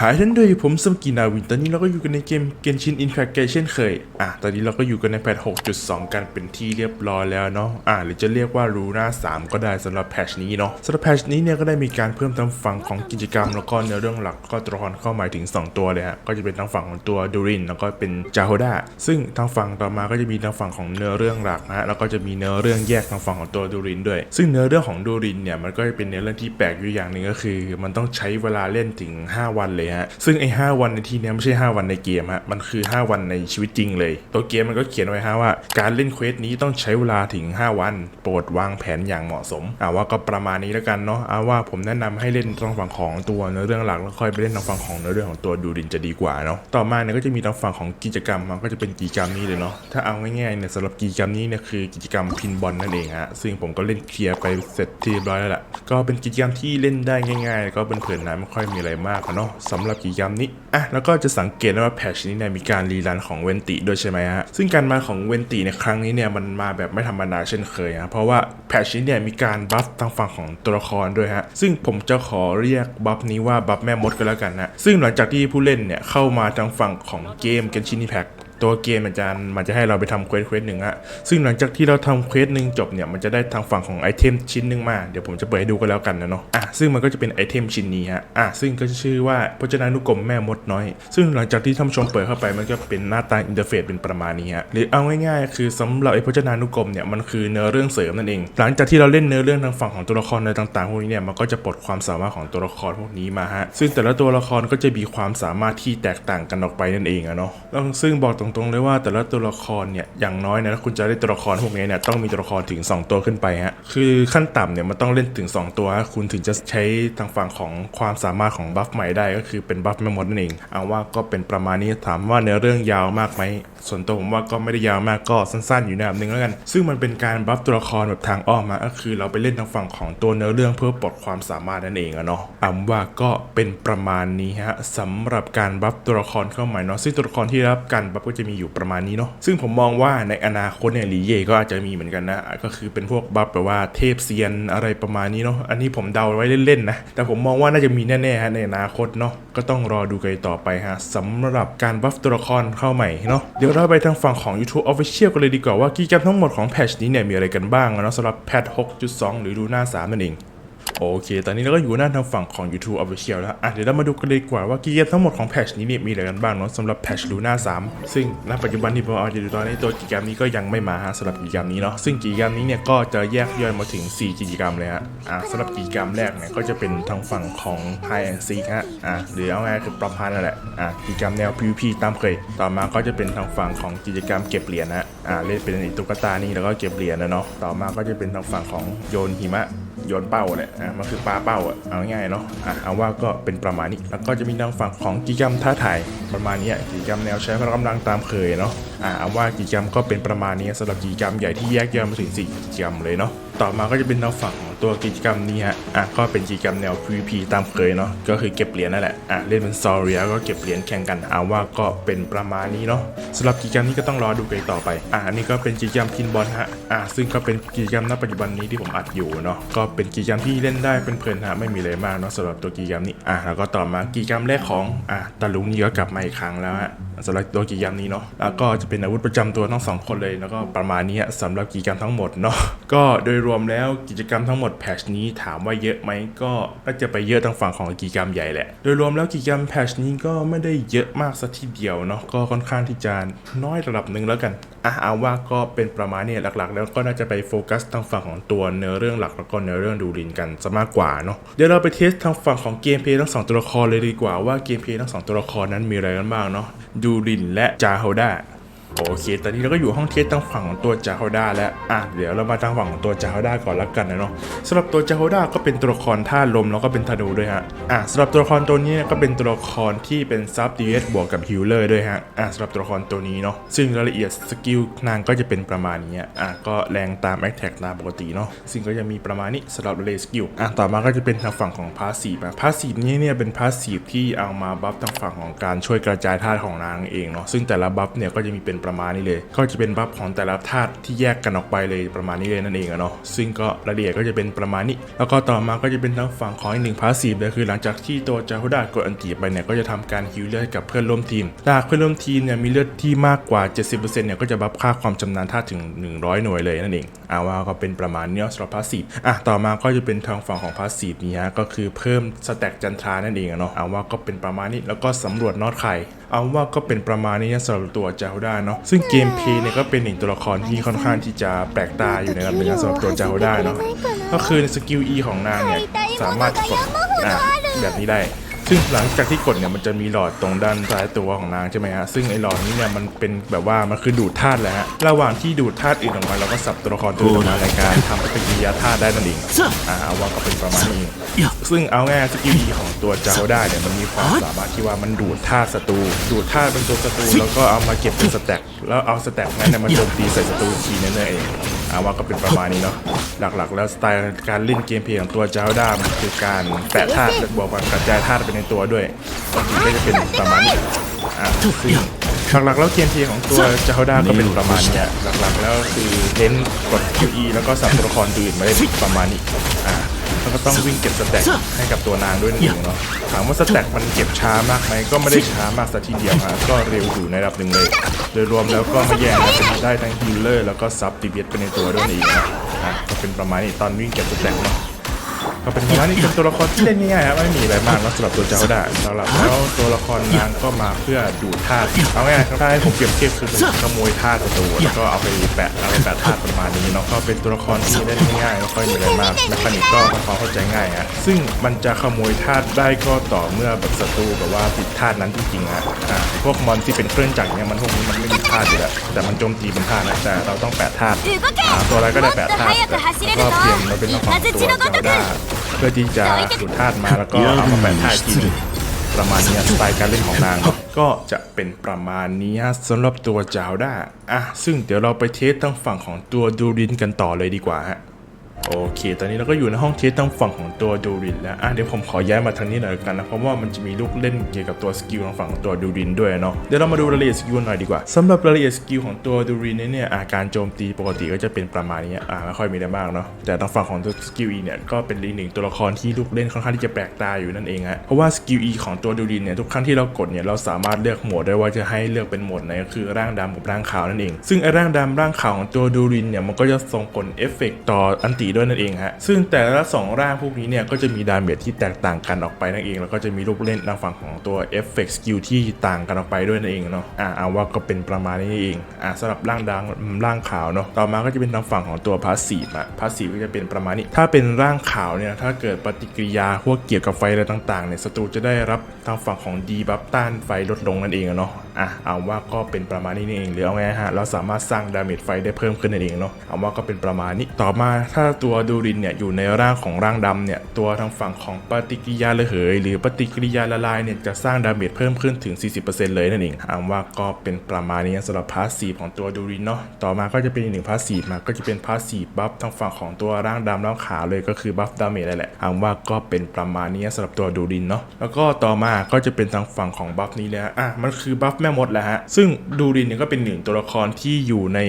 หายทันโดยผมสมกีนาวิน ตอนนี้เราก็อยู่กันในเกม Genshin Impact เช่นเคย อะ ตอนนี้เราก็อยู่กันในแพท 6.2 กันเป็นที่เรียบร้อยแล้วเนาะ อะ หรือจะเรียกว่ารูน่า 3 ก็ได้สำหรับแพทชนี้เนาะสำหรับแพทชนี้เนี่ยก็ได้มีการเพิ่มทั้งฝั่งของกิจกรรม แล้วก็เนื้อเรื่องหลักก็ตัวละครเข้ามาถึง 2 ตัวเลยฮะ ก็จะเป็นทั้งฝั่งของตัวดูริน แล้วก็เป็นจาโฮดาซึ่งทางฝั่งต่อมาก็จะมีทางฝั่งของเนื้อเรื่องหลักนะฮะ แล้วก็จะมีเนื้อเรื่องแยกทางฝั่งของตัวดูรินด้วย ซึ่งเนื้อเรื่องของดูรินเนี่ยมันก็จะเป็นเนื้อเรื่องที่แปลกอยู่อย่างหนึ่งก็คือ มันต้องใช้เวลาเล่นถึง 5 วันเลยฮะ ซึ่งไอ้5วันในที่เนี้ยไม่ใช่ 5 วันในเกมฮะ มันคือ 5 วันในชีวิตจริงเลย ตัวเกมมันก็เขียนไว้ฮะว่า การเล่นเควสนี้ต้องใช้เวลาถึง 5 วัน โปรดวางแผนอย่างเหมาะสมอ่าว่าก็ประมาณนี้แล้วกันเนาะเอาว่าผมแนะนำให้เล่นทางฝั่งของตัวเนื้อเรื่องหลักแล้วค่อยไปเล่นทางฝั่งของเนื้อเรื่องของตัวดูรินจะดีกว่าเนาะ ต่อมาเนี่ยก็จะมีทางฝั่งของกิจกรรมมันก็จะเป็นกิจกรรมนี้เลยเนาะ ถ้าเอาง่ายๆเนี่ยสำหรับกิจกรรมนี้เนี่ยคือกิจกรรมพินบอลนั่นเองฮะ ซึ่งผมก็เล่นเคลียร์ไปเสร็จที่เรียบร้อยแล้วล่ะ ก็เป็นกิจกรรมที่เล่นได้ง่ายๆก็เป็นเผื่อนนะไม่ค่อยมีอะไรมากเนาะสำหรับกิจกรรมนี้อะแล้วก็จะสังเกตได้ว่าแพชนี้เนี่ยมีการรีรันของเวนติด้วยใช่ไหมฮะซึ่งการมาของเวนติในครั้งนี้เนี่ยมันมาแบบไม่ธรรมดาเช่นเคยฮะเพราะว่าแพชนี้เนี่ยมีการบัฟทางฝั่งของตัวละครด้วยฮะซึ่งผมจะขอเรียกบัฟนี้ว่าบัฟแม่มดก็แล้วกันนะซึ่งหลังจากที่ผู้เล่นเนี่ยเข้ามาทางฝั่งของเกมเกนชินิแพ็ก ตัวเกมมันจะมันจะให้เราไปทำเควสเควสหนึ่งอะซึ่งหลังจากที่เราทำเควสหนึ่งจบเนี่ยมันจะได้ทางฝั่งของไอเทมชิ้นหนึ่งมาเดี๋ยวผมจะเปิดให้ดูกันแล้วกันนะเนาะอะซึ่งมันก็จะเป็นไอเทมชิ้นนี้ฮะอะซึ่งก็ชื่อว่าพจนานุกรมแม่มดน้อย ซึ่งหลังจากที่ท่านชมเปิดเข้าไปมันก็เป็นหน้าตาอินเทอร์เฟซเป็นประมาณนี้ฮะหรือเอาง่ายๆ คือสำหรับไอพจนานุกรมเนี่ยมันคือเนื้อเรื่องเสริมนั่นเอง หลังจากที่เราเล่นเนื้อเรื่องทางฝั่งของตัวละครในต่างๆพวกนี้เนี่ยมันก็จะปลดความสามารถของตัวละครพวกนี้มาฮะซึ่งแต่ละตัวละครก็จะมีความสามารถที่แตกต่างกันออกไปนั่นเองอะเนาะซึ่งบอกตรตรงเลยว่าแต่ละตัวละครเนี่ยอย่างน้อยนะถ้าคุณจะได้ตัวละครพวกนี้เนี่ยต้องมีตัวละครถึง 2 ตัวขึ้นไปฮะคือขั้นต่ำเนี่ยมันต้องเล่นถึง 2 ตัว คุณถึงจะใช้ทางฝั่งของความสามารถของบัฟใหม่ได้ก็คือเป็นบัฟแม่มดนั่นเองเอาว่าก็เป็นประมาณนี้ถามว่าเนื้อเรื่องยาวมากไหมส่วนตัวผมว่าก็ไม่ได้ยาวมากก็สั้นๆอยู่ในแบบนึงแล้วกัน ซึ่งมันเป็นการบัฟตัวละครแบบทางอ้อมมาก็คือเราไปเล่นทางฝั่งของตัวเนื้อเรื่องเพื่อปลดความสามารถนั่นเองอะเนาะเอาว่าก็เป็นประมาณนี้ฮะสำหรับการบัฟตัวละครเข้าใหม่เนาะซึ่งตัวละครที่รับการบัฟก็จะมีอยู่ประมาณนี้เนาะซึ่งผมมองว่าในอนาคตเนี่ยลีเย่ก็อาจจะมีเหมือนกันนะ ก็คือเป็นพวกบัฟแบบว่าเทพเซียนอะไรประมาณนี้เนาะอันนี้ผมเดาไว้เล่นๆนะแต่ผมมองว่าน่าจะมีแน่ๆฮะในอนาคตเนาะก็ต้องรอดูกันต่อไปฮะสำหรับการบัฟตัวละครเข้าใหม่เนาะเดี๋ยวเราไปทางฝั่งของ YouTube Official กันเลยดีกว่าว่ากิจกรรมทั้งหมดของแพทชนี้เนี่ยมีอะไรกันบ้างเนาะสำหรับแพท6.2 หรือดูหน้า 3 นั่นเอง โอเค ตอนนี้เราก็อยู่หน้าทางฝั่งของ YouTube Official แล้ว อะ เดี๋ยวเรามาดูกันเลยดีกว่าว่ากิจกรรมทั้งหมดของแพชนี้เนี่ยมีอะไรกันบ้างเนาะสำหรับแพชลูน่า3ซึ่งณปัจจุบันที่ผมเอาจะดูตอนนี้ตัวกิจกรรมนี้ก็ยังไม่มาฮะสำหรับกิจกรรมนี้เนาะซึ่งกิจกรรมนี้เนี่ยก็จะแยกย่อยมาถึง 4 กิจกรรมเลยฮะอะสำหรับกิจกรรมแรกเนี่ยก็จะเป็นทางฝั่งของ High and Seek ฮะอะหรือเอาง่ายคือประพันธ์นั่นแหละอะกิจกรรมแนว PVP ตามเคย ต่อมาก็จะเป็นทางฝั่งของกิจกรรมเก็บเหรียญฮะอะเล่นเป็นตุ๊กตานี่แล้วก็เก็บเหรียญนะเนาะต่อมาก็จะเป็นทางฝั่งของโยนหิมะ โยนเป้าแหละอะมันคือปลาเป้าอะเอาง่ายเนาะอะเอาว่าก็เป็นประมาณนี้แล้วก็จะมีทางฝั่งของกิจกรรมท้าทายประมาณนี้อะกิจกรรมแนวใช้พละกำลังตามเคยเนาะอ่าว่ากิจกรรมก็เป็นประมาณนี้สำหรับกิจกรรมใหญ่ที่แยกย่อยมาถึง4กิจกรรมเลยเนาะต่อมาก็จะเป็นทางฝั่งของตัวกิจกรรมนี้ฮะอะก็เป็นกิจกรรมแนว PVP ตามเคยเนาะก็คือเก็บเหรียญนั่นแหละอะเล่นเป็นซอเรียก็เก็บเหรียญแข่งกันอาว่าก็เป็นประมาณนี้เนาะสำหรับกิจกรรมนี้ก็ต้องรอดูกันต่อไป อะนนี้ก็เป็นกิจกรรมพินบอลฮะอะซึ่งก็เป็นกิจกรรมณปัจจุบันนี้ที่ผมอัดอยู่เนาะก็เป็นกิจกรรมที่เล่นได้เป็นเพลินฮะไม่มีอะไรมากเนาะสำหรับตัวกิจกรรมนี้อะแล้วก็ต่อมากิจกรรมแรกของอะตาลุงนี่ก็กลับมาอีกครั้งแล้วฮะสำหรับตัวกิจกรรมนี้เนาะแล้วก็จะเป็นอาวุธประจำตัวทั้งสองคนเลยแล้วก็ประมาณนี้สำหรับกิจกรรมทั้งหมดเนาะก็โดยรวมแล้วกิจกรรมทั้งหมดแพชนี้ถามว่าเยอะไหมก็น่าจะไปเยอะทางฝั่งของกิจกรรมใหญ่แหละ โดยรวมแล้วกิจกรรมแพชนี้ก็ไม่ได้เยอะมากสัทีเดียวเนาะก็ค่อนข้างที่จะน้อยระดับหนึ่งแล้วกัน อะเอาว่าก็เป็นประมาณนี้หลักๆ แล้วก็น่าจะไปโฟกัสทางฝั่งของตัวเนื้อเรื่องหลักแล้วก็เนื้อเรื่องดูรินกันซะมากกว่าเนาะเดี๋ยวเราไปเทสทางฝั่งของเกมเพย์ทั้งสองตัวละครเลยดีกว่าว่าเกมเพย์ทั้งสองตัวละครนั้นมีอะไรกันบ้างเนาะดูรินและจาโฮดา โอเค ตอนนี้เราก็อยู่ห้องเทสทางฝั่งของตัวจาโฮด้าแล้ว อะ เดี๋ยวเรามาทางฝั่งของตัวจาโฮด้าก่อนละกันนะเนาะสำหรับตัวจาโฮด้าก็เป็นตัวละครท่าลมแล้วก็เป็นธนูด้วยฮะ อะสำหรับตัวละครตัวนี้นะก็เป็นตัวละครที่เป็นซับดีเอสบวกกับฮิลเลอร์ด้วยฮะ อะสำหรับตัวละครตัวนี้เนาะ ซึ่งรายละเอียดสกิลนางก็จะเป็นประมาณนี้ อะ ก็แรงตามแอคแท็กตามปกติเนาะ ซึ่งก็จะมีประมาณนี้สำหรับเลสกิล อะ ต่อมาก็จะเป็นทางฝั่งของพาสซีฟพาสซีฟนี้เนี่ยเป็นพาสซีฟที่เอามาบัฟทางฝั่งของการช่วยกระจายธาตุของนางเองเนาะ ซึ่งแต่ละบัฟเนี่ยก็จะมีเป็นประมาณนี้เลย ก็จะเป็นบัฟของแต่ละธาตุที่แยกกันออกไปเลยประมาณนี้เลยนั่นเองอะเนาะซึ่งก็รายละเอียดก็จะเป็นประมาณนี้ แล้วก็ต่อมาก็จะเป็นทางฝั่งของอีกหนึ่งพาสซีฟเลยคือ หลังจากที่ตัวจาฮุดากดอันตีไปเนี่ยก็จะทำการฮิวเลือดกับเพื่อนร่วมทีมถ้าเพื่อนร่วมทีมเนี่ยมีเลือดที่มากกว่า 70%เนี่ยก็จะบัฟค่าความชำนาญธาตุถึง 100 หน่วยเลยนั่นเองอาว่าก็เป็นประมาณนี้สำหรับพาสซีฟอะต่อมาก็จะเป็นทางฝั่งของพาสซีฟนี้ฮะก็คือเพิ่มสแต็กจันทรานั่นเองอะเนาะเอาว่าก็เป็นประมาณนี้แล้วก็สำรวจนอตไข่เอาว่าก็เป็นประมาณนี้สำหรับตัวจาได้าเนาะซึ่งเกมเพย์เนี่ยก็เป็นหนึ่งตัวละครที่ค่อนข้างที่จะแปลกตาอยู่ในการเป็นงานสำหรับตัวจาได้าเนาะก็คือสกิล E ของนางเนี่ยสามารถกดแบบนี้ได้ ซึ่งหลังจากที่กดเนี่ยมันจะมีหลอดตรงด้านซ้ายตัวของนางใช่ไหมฮะซึ่งไอ้หลอดนี้เนี่ยมันเป็นแบบว่ามันคือดูดธาตุแหละฮะระหว่างที่ดูดธาตุอื่นออกมาเราก็สับตัวละครตัวอื่นออกมาในการทำปฏิกิริยาธาตุได้นั่นเองอ่าเอาว่าก็เป็นประมาณนี้ ซึ่งเอาง่ายๆสกิล E ของตัวจาโฮด้าเนี่ยมันมีความสามารถที่ว่ามันดูดธาตุศัตรูดูดธาตุเป็นตัวศัตรูแล้วก็เอามาเก็บเป็นสแต็กแล้วเอาสแต็กนั้นเนี่ยมาโจมตีใส่ศัตรูอีกทีนั่นเองเอาว่าก็เป็นประมาณนี้เนาะหลักๆ แล้วสไตล์การเล่นเกมเพลย์ของตัวเจ้าด้ามคือการแตะธาตุบวกกับกระจายธาตุไปในตัวด้วยก็จะเป็นประมาณนี้อ่าซึ่งหลักๆแล้วเกมเพลย์ของตัวเจ้าด้าก็เป็นประมาณเนี้ยหลักๆแล้วคือเน้นกด QE แล้วก็สับตัวละครตัวอื่นมาได้ประมาณนี้อ่า แล้วก็ต้องวิ่งเก็บสแต็กให้กับตัวนางด้วยนั่นเองเนาะถามว่าสแต็กมันเก็บช้ามากไหมก็ไม่ได้ช้ามากสัทีเดียวฮะก็เร็วอยู่ในระดับหนึ่งเลย โดยรวมแล้วก็มาแย่งกันเป็นได้ทั้งฮิลเลอร์แล้วก็ซับติเบียตไปในตัวด้วยนั่นเองนะอะก็เป็นประมาณนี้ตอนวิ่งเก็บสแต็กเนาะ ก็เป็นว่านี่เป็นตัวละครที่เล่นง่ายครับไม่มีอะไรมากนะสำหรับตัวเจ้าด่าสำหรับแล้วตัวละครนางก็มาเพื่อดูท่าเอาง่ายๆครับถ้าให้ผมเปรียบเทียบคือผมขโมยท่าตุประตูแล้วก็เอาไปแปะเอาไปแปะท่าประมาณนี้เนาะก็เป็นตัวละครที่เล่นง่ายๆไม่ค่อยมีอะไรมากแล้วคนนิกก็ค่อเข้าใจง่ายฮะซึ่งมันจะขโมยท่าได้ก็ต่อเมื่อแบบศัตรูแบบว่าติดท่านั้นจริงๆฮะอ่าพวกมอนที่เป็นเครื่องจักรเนี่ยมันพวกนี้มันไม่มีท่าตุอยู่แล้วแต่มันโจมตีเป็นธานะแต่เราต้องแปะท่าตัวอะไรก็ได้แปะท่าตุก็เสียงมาเป็นของตัวเจ้าดา เพื่อที่จะดูดธาตุมาแล้วก็เอามาแปะธาตุอีกทีหนึงประมาณนี้สไตล์การเล่นของนางเนอะก็จะเป็นประมาณนี้ฮะสำหรับตัวจาวด้าอะซึ่งเดี๋ยวเราไปเทสทางฝั่งของตัวดูรินกันต่อเลยดีกว่าฮะ โอเค ตอนนี้เราก็อยู่ในห้องเทสทางฝั่งของตัวดูรินแล้วอะเดี๋ยวผมขอย้ายมาทางนี้หน่อยกันนะ เพราะว่ามันจะมีลูกเล่นเกี่ยวกับตัวสกิลทางฝั่งของตัวดูรินด้วยเนาะ เดี๋ยวเรามาดูรายละเอียดสกิลหน่อยดีกว่าสำหรับรายละเอียดสกิลของตัวดูรินเนี่ยอาการโจมตีปกติก็จะเป็นประมาณนี้อ่าไม่ค่อยมีอะไรมากเนาะ แต่ทางฝั่งของตัวสกิล E เนี่ยก็เป็นอีกหนึ่งตัวละครที่ลูกเล่นค่อนข้างที่จะแปลกตาอยู่นั่นเองฮะ เพราะว่าสกิล E ของตัวดูรินเนี่ยทุกครั้งที่เรากดเนี่ยเราสามารถเลือกโหมดได้ว่าจะให้เลือกเป็นโหมดไหนก็คือร่างดำกับร่างขาวนั่นเอง ซึ่งไอ้ร่างดำร่างขาวของตัวดูรินเนี่ยมันก็จะส่งผลเอฟเฟกต่ออันติด้วยนั่นเองฮะซึ่งแต่ละสองร่างพวกนี้เนี่ยก็จะมีดาเมจที่แตกต่างกันออกไปนั่นเอง แล้วก็จะมีลูกเล่นทางฝั่งของตัวเอฟเฟกต์สกิลที่ต่างกันออกไปด้วยนั่นเองเนาะอ่าเอาว่าก็เป็นประมาณนี้เองอ่าสำหรับร่างดำร่างขาวเนาะต่อมาก็จะเป็นทางฝั่งของตัวพาสซีฟอะพาสซีฟก็จะเป็นประมาณนี้ ถ้าเป็นร่างขาวเนี่ยถ้าเกิดปฏิกิริยาพวกเกี่ยวกับไฟอะไรต่างๆเนี่ยศัตรูจะได้รับทางฝั่งของดีบัฟต้านไฟลดลงนั่นเองเนาะอะเอาว่าก็เป็นประมาณนี้นี่เองหรือเอาไงฮะเราสามารถสร้างดาเมจไฟได้เพิ่มขึ้นนั่นเองเนาะเอาว่าก็เป็นประมาณนี้ต่อมาถ้าตัวดูรินเนี่ยอยู่ในร่างของร่างดำเนี่ยตัวทางฝั่งของปฏิกิริยาระเหย หรือปฏิกิริยาละลายเนี่ยจะสร้างดาเมจเพิ่มขึ้นถึง 40%เลยนั่นเองเอาว่าก็เป็นประมาณนี้สำหรับพาสซีฟของตัวดูรินเนาะต่อมาก็จะเป็นอีกหนึ่งพาสซีฟมาก็จะเป็นพาสซีฟบัฟทางฝั่งของตัวร่างดำร่างขาวเลยก็คือบัฟดาเมจนั่นแหละเอาว่าก็เป็นประมาณนี้สำหรับตัวดูรินเนาะแล้วก็ต่อมาก็จะเป็นทางฝั่งของบัฟนี้เลยฮะอะมันคือบัฟแม่มดแหละฮะซึ่งดูรินเนี่ยก็เป็นหนึ่งตัวละครที่อยู่ใน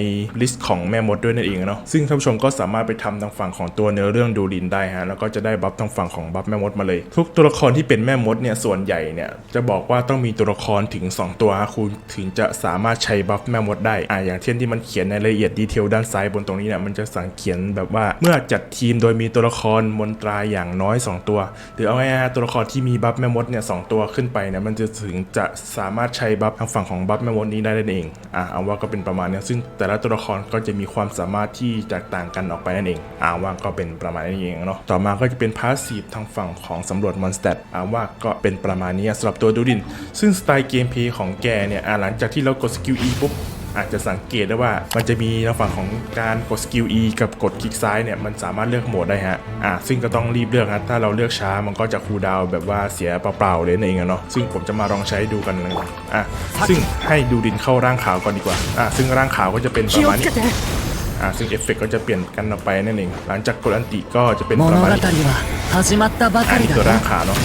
ลิสต์ของแม่มดด้วยนั่นเองเนาะซึ่งท่านผู้ชมก็สามารถไปทำทางฝั่งของตัวเนื้อเรื่องดูรินได้ฮะแล้วก็จะได้บัฟทางฝั่งของบัฟแม่มดมาเลย ทุกตัวละครที่เป็นแม่มดเนี่ยส่วนใหญ่เนี่ยจะบอกว่าต้องมีตัวละครถึง 2 ตัวคุณถึงจะสามารถใช้บัฟแม่มดได้อะอย่างเช่นที่มันเขียนในรายละเอียดดีเทลด้านซ้ายบนตรงนี้เนี่ยมันจะสังเขียนแบบว่าเมื่อจัดทีมโดยมีตัวละครมนตราอย่างน้อย 2 ตัว หรือเอาง่ายๆตัวละครที่มีบัฟแม่มดเนี่ยสองตัวขึ้นไปเนี่ยมันจะถึงจะสามารถใช้บัฟทางฝั่งของบัฟแม่มดนี้ได้นั่นเองอะเอาว่าก็เป็นประมาณนี้ซึ่งแต่ละตัวละครก็จะมีความสามารถที่แตกต่างกันออกไปนั่นเองอาว่าก็เป็นประมาณนี้เองเนาะต่อมาก็จะเป็นพาสซีฟทางฝั่งของสำรวจมอนสเตอร์อาว่าก็เป็นประมาณนี้สำหรับตัวดูดิน ซึ่งสไตล์เกมเพย์ของแกเนี่ยหลังจากที่เรากดสกิลอีปุ๊บอาจจะสังเกตได้ว่ามันจะมีในฝั่งของการกดสกิล E กับกดคลิกซ้ายเนี่ยมันสามารถเลือกโหมดได้ฮะ อ่าซึ่งก็ต้องรีบเลือกนะถ้าเราเลือกช้ามันก็จะคูลดาวแบบว่าเสียเปล่าๆเลยนั่นเองเนาะซึ่งผมจะมาลองใช้ดูกันหนะอะซึ่งให้ดูดินเข้าร่างขาวก่อนดีกว่า อะซึ่งร่างขาวก็จะเป็นประมาณนี้าซึ่งเอฟเฟกก็จะเปลี่ยนกันออกไปนั่นเอง หลังจากกดอันติก็จะเป็นประมาณนี้ตัวร่างขาเนาะ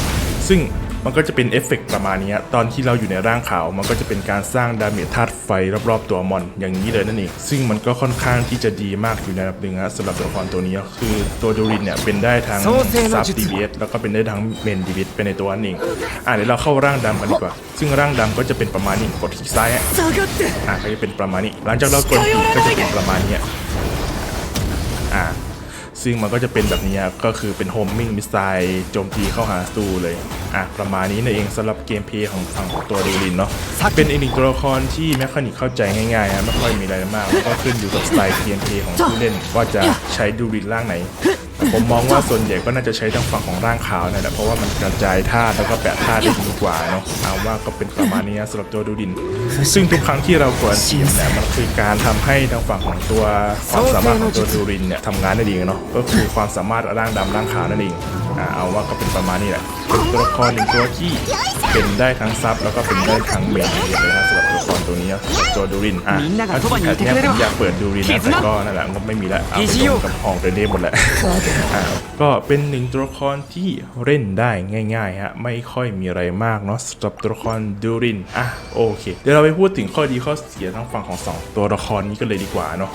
ซึ่ง มันก็จะเป็นเอฟเฟกประมาณนี้ตอนที่เราอยู่ในร่างขาว มันก็จะเป็นการสร้างดาเมจธาตุไฟรอบๆตัวมอน อย่างนี้เลยนั่นเอง ซึ่งมันก็ค่อนข้างที่จะดีมากอยู่ในระดับหนึ่งฮะสำหรับตัวละครตัวนี้คือตัวดูรินเนี่ยเป็นได้ทั้งซับดีบีเอสแล้วก็เป็นได้ทั้งเมนดีบีเอสเป็นในตัวนั่นเองอะเดี๋ยวเราเข้าร่างดำกันดีกว่า ซึ่งร่างดำก็จะเป็นประมาณนี้กดคลิซ้ายอะก็จะเป็นประมาณนี้ หลังจากเรากดก็จะเป็นประมาณนี้อะ ซึ่งมันก็จะเป็นแบบนี้ครับก็คือเป็นโฮมมิ่งมิสไซล์โจมตีเข้าหาสตูเลย อะ ประมาณนี้นั่นเองสำหรับเกมเพลย์ของฝั่งของตัวดูรินเนาะเป็นอีกหนึ่งตัวละครที่แมคานิกเข้าใจง่ายๆฮะไม่ค่อยมีอะไรมากแล้วก็ขึ้นอยู่กับสไตล์เกมเพลย์ของผู้เล่นว่าจะใช้ดูรินร่างไหน ผมมองว่าส่วนใหญ่ก็น่าจะใช้ทางฝั่งของร่างขาวนี่แหละเพราะว่ามันกระจายธาตุแล้วก็แปะธาตุได้ดีกว่าเนาะเอาว่าก็เป็นประมาณนี้นะสำหรับตัวดูดิน ซึ่งทุกครั้งที่เรากดทีมเนี่ยมันคือการทำให้ทางฝั่งของตัวความสามารถของตัวดูรินเนี่ยทำงานได้ดีเนาะก็คือความสามารถร่างดำร่างขาวนั่นเอง เอาว่าก็เป็นประมาณนี้แหละตัวละครหนึ่งตัวที่เป็นได้ทั้งซับแล้วก็เป็นได้ทั้งเมนเลยนะสำหรับตัวละครตัวนี้ตัดูรินอะถ้าจริงอันนี้ผมอยากเปิดดูรินนะแต่ก็นั่นแหละก็ไม่มีละเอาไปลงกับห้องเดนเดหมดแหละก็เป็นหนึ่งตัวละครที่เล่นได้ง่ายๆฮะไม่ค่อยมีอะไรมากเนาะสำหรับตัวละครดูรินอะโอเค เดี๋ยวเราไปพูดถึงข้อดีข้อเสียทั้งฝั่งของ 2 ตัวละครนี้กันเลยดีกว่าเนาะ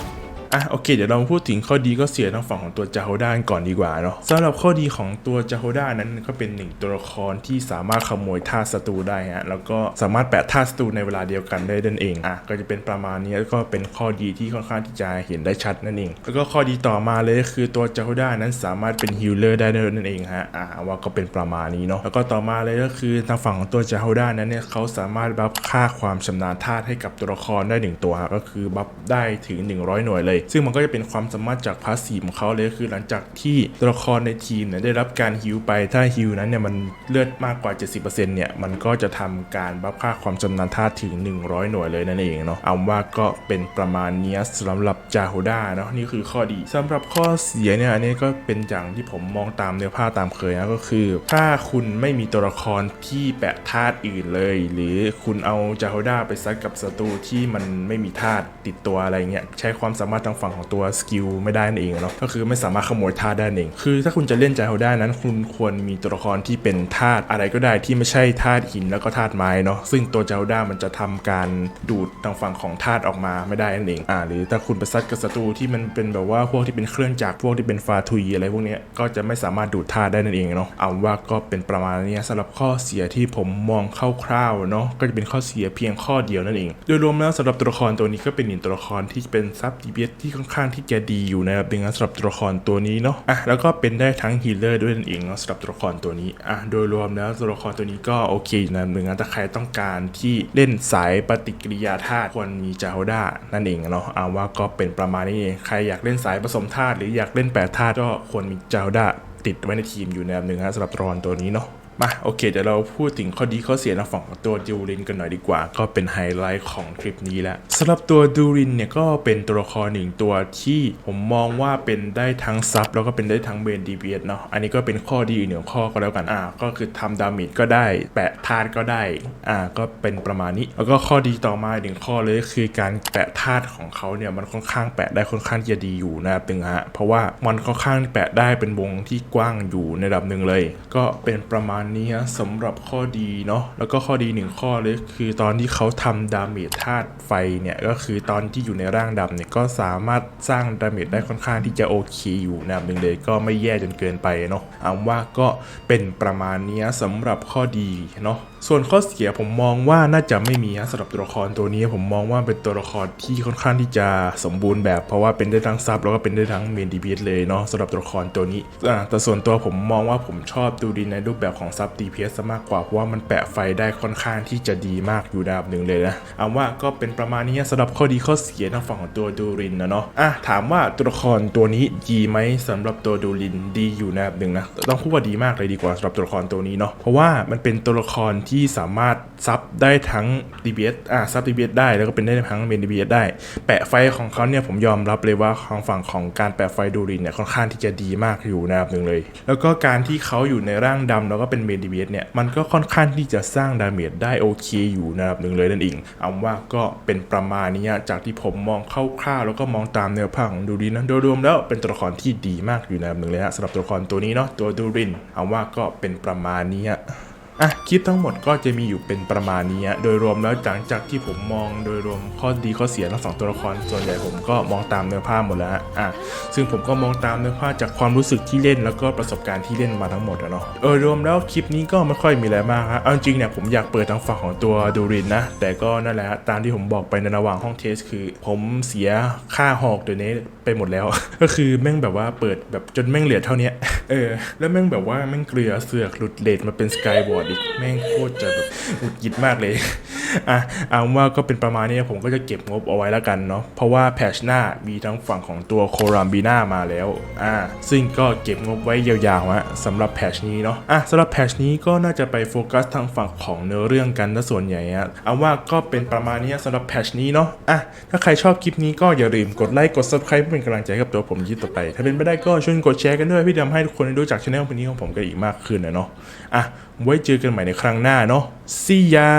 อะโอเคเดี๋ยวเราพูดถึงข้อดีข้อเสียทั้งฝั่งของตัวจาโฮด้าก่อนดีกว่าเนาะสำหรับข้อดีของตัวจาโฮด้านั้นก็เป็นหนึ่งตัวละครที่สามารถขโมยท่าศัตรูได้ฮะแล้วก็สามารถแปะท่าศัตรูในเวลาเดียวกันได้นั่นเองอะก็จะเป็นประมาณนี้แล้วก็เป็นข้อดีที่ค่อนข้างที่จะเห็นได้ชัดนั่นเอง แล้วก็ข้อดีต่อมาเลยก็คือตัวจาโฮด้านั้นสามารถเป็นฮิลเลอร์ได้ด้วยนั่นเองฮะอ่าว่าก็เป็นประมาณนี้เนาะแล้วก็ต่อมาเลยก็คือทางฝั่งของตัวจาโฮด้านั้นเนี่ยเขาสามารถบัฟค่าความชำนาญธาตุให้กับตัวละครได้หนึ่งตัวฮะก็คือบัฟได้ถึง 100 หน่วยเลยซึ่งมันก็จะเป็นความสามารถจากพาสซีฟของเขาเลยคือหลังจากที่ตัวละครในทีมเนี่ยได้รับการฮิลไปถ้าฮิลนั้นเนี่ยมันเลือดมากกว่า 70%เนี่ยมันก็จะทำการบัฟค่าความชำนาญธาตถึง 100 หน่วยเลยนั่นเองเนาะเอาว่าก็เป็นประมาณนี้สำหรับจาโฮด้าเนาะนี่คือข้อดีสำหรับข้อเสียเนี่ยอันนี้ก็เป็นอย่างที่ผมมองตามเนื้อผ้าตามเคยนะก็คือ ถ้าคุณไม่มีตัวละครที่แปะธาตุอื่นเลย หรือคุณเอาจาโฮด้าไปซัดกับศัตรูที่มันไม่มีธาตุติดตัวอะไรเงี้ยใช้ความสามารถทางฝั่งของตัวสกิลไม่ได้นั่นเองเนาะก็คือไม่สามารถขโมยธาตุได้นั่นเอง คือถ้าคุณจะเล่นจาโฮด้านั้น คุณควรมีตัวละครที่เป็นธาตุอะไรก็ได้ที่ไม่ใช่ธาตุหินแล้วก็ธาตุไม้เนาะซึ่งตัวเจ้าด้ามันจะทำการดูดทางฝั่งของธาตุออกมาไม่ได้นั่นเองอ่าหรือถ้าคุณไปซัดกับศัตรูที่มันเป็นแบบว่าพวกที่เป็นเครื่องจักรพวกที่เป็นฟาทุยอะไรพวกนี้ก็จะไม่สามารถดูดธาตุได้นั่นเองเนาะเอาว่าก็เป็นประมาณนี้สำหรับข้อเสียที่ผมมองคร่าวๆเนาะก็จะเป็นข้อเสียเพียงข้อเดียวนั่นเอง โดยรวมแล้วสำหรับตัวละครตัวนี้ก็เป็นหนึ่งตัวละครที่เป็นซับดีเบสที่ค่อนข้างที่จะดีอยู่นะครับเป็นงั้นสำหรับตัวละครตัวนี้เนาะอะแล้วก็เป็นได้ทั้งฮีเลอร์ด้วยนั่นเองเนาะสำหรับตัวละครตัวนี้อะโดยรวมแล้วตัวละครตัวนี้ก็โอเคอยู่นะเป็นงั้นถ้าใครต้องการที่เล่นสายปฏิกิริยาธาตุควรมีจาโฮด้านั่นเองเนาะเอาว่าก็เป็นประมาณนี้เองใครอยากเล่นสายผสมธาตุหรืออยากเล่นแปดธาตุก็ควรมีจาโฮด้าติดไว้ในทีมอยู่ในอันหนึ่งฮะสำหรับตัวละครตัวนี้เนาะ มาโอเคเดี๋ยวเราพูดถึงข้อดีข้อเสียทางฝั่งของตัวดูรินกันหน่อยดีกว่า ก็เป็นไฮไลท์ของคลิปนี้แหละสำหรับตัวดูรินเนี่ยก็เป็นตัวละครหนึ่งตัวที่ผมมองว่าเป็นได้ทั้งซับแล้วก็เป็นได้ทั้งเบนดีเบียเนาะอันนี้ก็เป็นข้อดีอีกหนึ่งข้อก็แล้วกันอ่าก็คือทำดาเมจก็ได้ แปะธาตุก็ได้อ่าก็เป็นประมาณนี้ แล้วก็ข้อดีต่อมาหนึ่งข้อเลยคือการแปะธาตุของเขาเนี่ยมันค่อนข้างแปะได้ค่อนข้างจะดีอยู่นะครับตึงฮะเพราะว่ามันค่อนข้างแปะได้เป็นวงที่กว้างอยู่ในระดับหนึ่งเลย ก็เป็นประมาณนี้ฮะสำหรับข้อดีเนาะแล้วก็ข้อดีหนึ่งข้อเลยคือตอนที่เขาทำดาเมจธาตุไฟเนี่ยก็คือตอนที่อยู่ในร่างดำเนี่ยก็สามารถสร้างดาเมจได้ค่อนข้างที่จะโอเคอยู่นะหนึ่งเลยก็ไม่แย่จนเกินไปเนาะเอาว่าก็เป็นประมาณนี้สำหรับข้อดีเนาะส่วนข้อเสียผมมองว่าน่าจะไม่มีฮะสำหรับตัวละครตัวนี้ผมมองว่าเป็นตัวละครที่ค่อนข้างที่จะสมบูรณ์แบบเพราะว่าเป็นได้ทั้งซับแล้วก็เป็นได้ทั้งเมนดีบีเลยเนาะสำหรับตัวละครตัวนี้แต่ส่วนตัวผมมองว่าผมชอบดูดีในรูปแบบของซับ DPS ซะมากกว่า เพราะว่ามันแปะไฟได้ค่อนข้างที่จะดีมากอยู่ดับหนึ่งเลยนะเอาว่าก็เป็นประมาณนี้สำหรับข้อดีข้อเสียทางฝั่งของตัวดูรินนะเนาะอะถามว่าตัวละครตัวนี้ดีไหมสำหรับตัวดูรินดีอยู่นะดับหนึ่งนะต้องพูดว่าดีมากเลยดีกว่าสำหรับตัวละครตัวนี้เนาะเพราะว่ามันเป็นตัวละครที่สามารถซับได้ทั้ง DPS อะซับ DPS ได้แล้วก็เป็นได้ทั้งเมน DPS ได้ แปะไฟของเขาเนี่ยผมยอมรับเลยว่าทางฝั่งของการแปะไฟดูรินเนี่ยค่อนข้างที่จะดีมากอยู่นะดับหนึ่งเลย แล้วก็การที่เขาอยู่ในร่างดำแล้วก็เป็นเมน DPS เนี่ยมันก็ค่อนข้างที่จะสร้างดาเมจได้โอเคอยู่นระดับหนึ่งเลยนั่นเองเอาว่าก็เป็นประมาณนี้จากที่ผมมองคร่าวๆแล้วก็มองตามแนวภาพของดูรินนะโดยรวมแล้วเป็นตัวละครที่ดีมากอยู่ในระดับหนึ่งเลยฮะสำหรับตัวละครตัวนี้เนาะตัวดูรินเอาว่าก็เป็นประมาณนี้ อะคลิปทั้งหมดก็จะมีอยู่เป็นประมาณนี้โดยรวมแล้วหลังจากที่ผมมองโดยรวมข้อดีข้อเสียทั้งสองตัวละครส่วนใหญ่ผมก็มองตามเนื้อผ้าหมดแล้วฮะอะซึ่งผมก็มองตามเนื้อผ้าจากความรู้สึกที่เล่นแล้วก็ประสบการณ์ที่เล่นมาทั้งหมดอะเนาะโดยรวมแล้วคลิปนี้ก็ไม่ค่อยมีอะไรมากฮะเอาจริงเนี่ยผมอยากเปิดทางฝั่งของตัวดูรินนะ แต่ก็นั่นแหละตามที่ผมบอกไปในระหว่างห้องเทส คือ ผมเสียค่าหอกเดี๋ยวนี้ไปหมดแล้ว ก็คือแม่งแบบว่าเปิดแบบจนแม่งเหลือเท่านี้เออแล้วแม่งแบบว่าแม่งเกลือเสือกหลุดเลดมาเป็นสกายบอร์ดอีแม่งโคตรจะแบบหงุดหงิดมากเลย อะเอาว่าก็เป็นประมาณนี้ผมก็จะเก็บงบเอาไว้แล้วกันเนาะเพราะว่าแพชหน้ามีทั้งฝั่งของตัวโครัมบีนามาแล้วอ่าซึ่งก็เก็บงบไว้ยาวๆฮะสำหรับแพชนี้เนาะอะสำหรับแพชนี้ก็น่าจะไปโฟกัสทางฝั่งของเนื้อเรื่องกันซะส่วนใหญ่อะเอาว่าก็เป็นประมาณนี้สำหรับแพชนี้เนาะอะถ้าใครชอบคลิปนี้ก็อย่าลืมกดไลค์กด subscribe เพื่อเป็นกำลังใจกับตัวผมยิ่ต่อไป ถ้าเป็นไม่ได้ก็ช่วยกดแชร์กันด้วยพี่ทำให้ทุกคนได้รู้จักช่องนี้ของผมกันอีกมากขึ้นนะเนาะอะ ไว้เจอกันใหม่ในครั้งหน้าเนาะซียา